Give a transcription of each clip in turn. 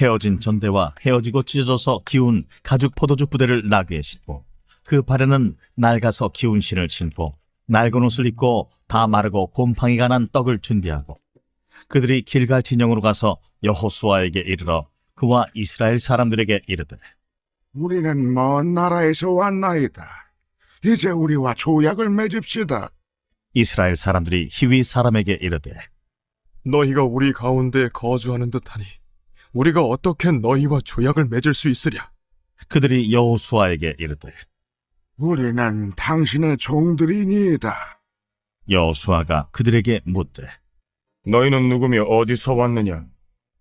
헤어진 전대와 헤어지고 찢어져서 기운 가죽 포도주 부대를 나귀에 신고 그 발에는 낡아서 기운 신을 신고 낡은 옷을 입고 다 마르고 곰팡이가 난 떡을 준비하고 그들이 길갈 진영으로 가서 여호수아에게 이르러 그와 이스라엘 사람들에게 이르되 우리는 먼 나라에서 왔나이다. 이제 우리와 조약을 맺읍시다. 이스라엘 사람들이 히위 사람에게 이르되 너희가 우리 가운데 거주하는 듯하니 우리가 어떻게 너희와 조약을 맺을 수 있으랴? 그들이 여호수아에게 이르되 우리는 당신의 종들이니이다. 여호수아가 그들에게 묻되 너희는 누구며 어디서 왔느냐?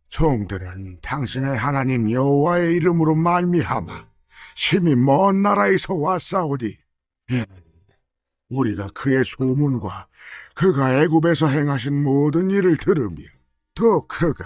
종들은 당신의 하나님 여호와의 이름으로 말미암아 심히 먼 나라에서 왔사오니 이는 우리가 그의 소문과 그가 애굽에서 행하신 모든 일을 들으며 또 그가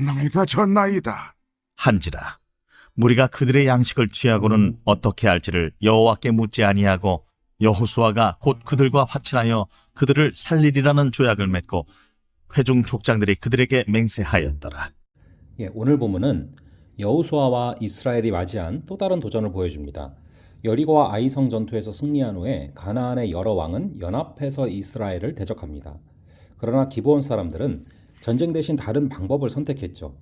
낡아졌나이다. 한지라 무리가 그들의 양식을 취하고는 어떻게 할지를 여호와께 묻지 아니하고 여호수아가 곧 그들과 화친하여 그들을 살리리라는 조약을 맺고 회중 족장들이 그들에게 맹세하였더라. 예, 오늘 본문은 여호수아와 이스라엘이 맞이한 또 다른 도전을 보여줍니다. 여리고와 아이성 전투에서 승리한 후에 가나안의 여러 왕은 연합해서 이스라엘을 대적합니다. 그러나 기브온 사람들은 전쟁 대신 다른 방법을 선택했죠.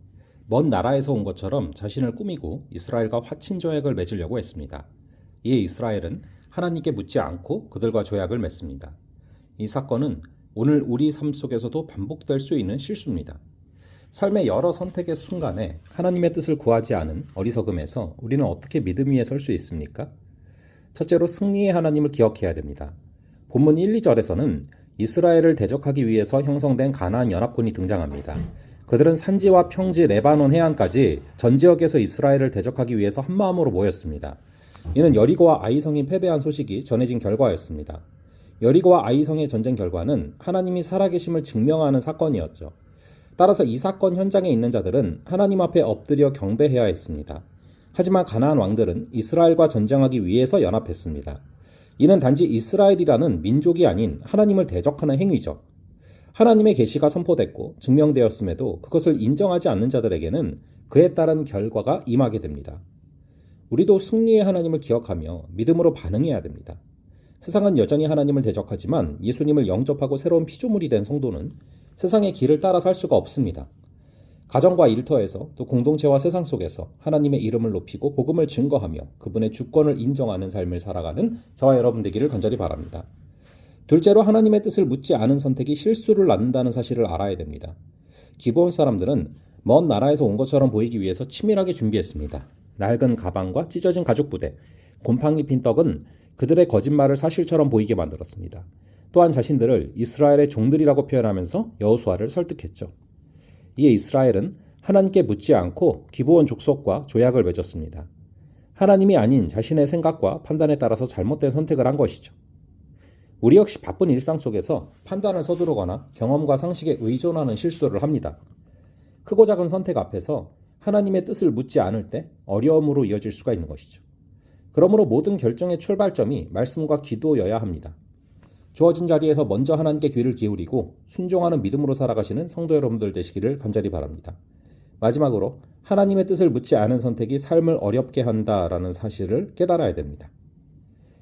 먼 나라에서 온 것처럼 자신을 꾸미고 이스라엘과 화친 조약을 맺으려고 했습니다. 이에 이스라엘은 하나님께 묻지 않고 그들과 조약을 맺습니다. 이 사건은 오늘 우리 삶 속에서도 반복될 수 있는 실수입니다. 삶의 여러 선택의 순간에 하나님의 뜻을 구하지 않은 어리석음에서 우리는 어떻게 믿음 위에 설 수 있습니까? 첫째로 승리의 하나님을 기억해야 됩니다. 본문 1, 2절에서는 이스라엘을 대적하기 위해서 형성된 가나안 연합군이 등장합니다. 그들은 산지와 평지, 레바논 해안까지 전 지역에서 이스라엘을 대적하기 위해서 한 마음으로 모였습니다. 이는 여리고와 아이성이 패배한 소식이 전해진 결과였습니다. 여리고와 아이성의 전쟁 결과는 하나님이 살아계심을 증명하는 사건이었죠. 따라서 이 사건 현장에 있는 자들은 하나님 앞에 엎드려 경배해야 했습니다. 하지만 가나안 왕들은 이스라엘과 전쟁하기 위해서 연합했습니다. 이는 단지 이스라엘이라는 민족이 아닌 하나님을 대적하는 행위죠. 하나님의 계시가 선포됐고 증명되었음에도 그것을 인정하지 않는 자들에게는 그에 따른 결과가 임하게 됩니다. 우리도 승리의 하나님을 기억하며 믿음으로 반응해야 됩니다. 세상은 여전히 하나님을 대적하지만 예수님을 영접하고 새로운 피조물이 된 성도는 세상의 길을 따라 살 수가 없습니다. 가정과 일터에서 또 공동체와 세상 속에서 하나님의 이름을 높이고 복음을 증거하며 그분의 주권을 인정하는 삶을 살아가는 저와 여러분 되기를 간절히 바랍니다. 둘째로 하나님의 뜻을 묻지 않은 선택이 실수를 낳는다는 사실을 알아야 됩니다. 기본 사람들은 먼 나라에서 온 것처럼 보이기 위해서 치밀하게 준비했습니다. 낡은 가방과 찢어진 가죽 부대, 곰팡이 핀 떡은 그들의 거짓말을 사실처럼 보이게 만들었습니다. 또한 자신들을 이스라엘의 종들이라고 표현하면서 여호수아를 설득했죠. 이에 이스라엘은 하나님께 묻지 않고 기브온 족속과 조약을 맺었습니다. 하나님이 아닌 자신의 생각과 판단에 따라서 잘못된 선택을 한 것이죠. 우리 역시 바쁜 일상 속에서 판단을 서두르거나 경험과 상식에 의존하는 실수를 합니다. 크고 작은 선택 앞에서 하나님의 뜻을 묻지 않을 때 어려움으로 이어질 수가 있는 것이죠. 그러므로 모든 결정의 출발점이 말씀과 기도여야 합니다. 주어진 자리에서 먼저 하나님께 귀를 기울이고 순종하는 믿음으로 살아가시는 성도 여러분들 되시기를 간절히 바랍니다. 마지막으로 하나님의 뜻을 묻지 않은 선택이 삶을 어렵게 한다라는 사실을 깨달아야 됩니다.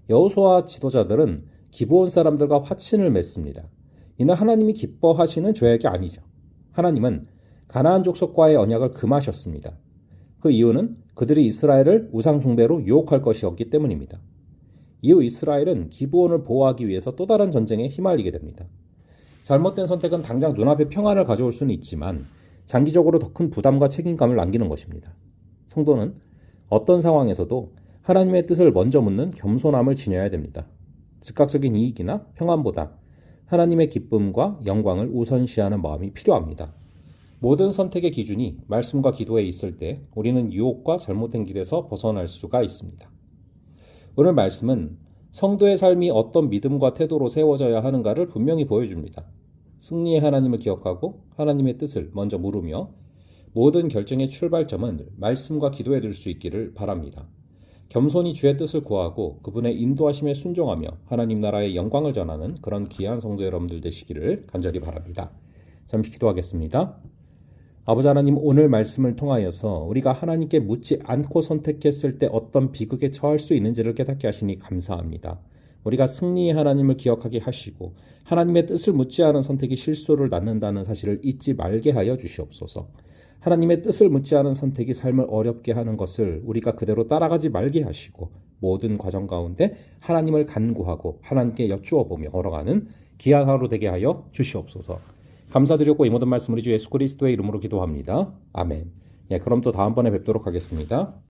여호수아 지도자들은 기브온 사람들과 화친을 맺습니다. 이는 하나님이 기뻐하시는 죄악이 아니죠. 하나님은 가나안 족속과의 언약을 금하셨습니다. 그 이유는 그들이 이스라엘을 우상 숭배로 유혹할 것이었기 때문입니다. 이후 이스라엘은 기브온을 보호하기 위해서 또 다른 전쟁에 휘말리게 됩니다. 잘못된 선택은 당장 눈앞에 평안을 가져올 수는 있지만 장기적으로 더 큰 부담과 책임감을 남기는 것입니다. 성도는 어떤 상황에서도 하나님의 뜻을 먼저 묻는 겸손함을 지녀야 됩니다. 즉각적인 이익이나 평안보다 하나님의 기쁨과 영광을 우선시하는 마음이 필요합니다. 모든 선택의 기준이 말씀과 기도에 있을 때 우리는 유혹과 잘못된 길에서 벗어날 수가 있습니다. 오늘 말씀은 성도의 삶이 어떤 믿음과 태도로 세워져야 하는가를 분명히 보여줍니다. 승리의 하나님을 기억하고 하나님의 뜻을 먼저 물으며 모든 결정의 출발점은 말씀과 기도에 둘 수 있기를 바랍니다. 겸손히 주의 뜻을 구하고 그분의 인도하심에 순종하며 하나님 나라의 영광을 전하는 그런 귀한 성도 여러분들 되시기를 간절히 바랍니다. 잠시 기도하겠습니다. 아버지 하나님 오늘 말씀을 통하여서 우리가 하나님께 묻지 않고 선택했을 때 어떤 비극에 처할 수 있는지를 깨닫게 하시니 감사합니다. 우리가 승리의 하나님을 기억하게 하시고 하나님의 뜻을 묻지 않은 선택이 실수를 낳는다는 사실을 잊지 말게 하여 주시옵소서. 하나님의 뜻을 묻지 않은 선택이 삶을 어렵게 하는 것을 우리가 그대로 따라가지 말게 하시고 모든 과정 가운데 하나님을 간구하고 하나님께 여쭈어 보며 걸어가는 귀한 하루 되게 하여 주시옵소서. 감사드렸고 이 모든 말씀 우리 주 예수 그리스도의 이름으로 기도합니다. 아멘. 예, 그럼 또 다음번에 뵙도록 하겠습니다.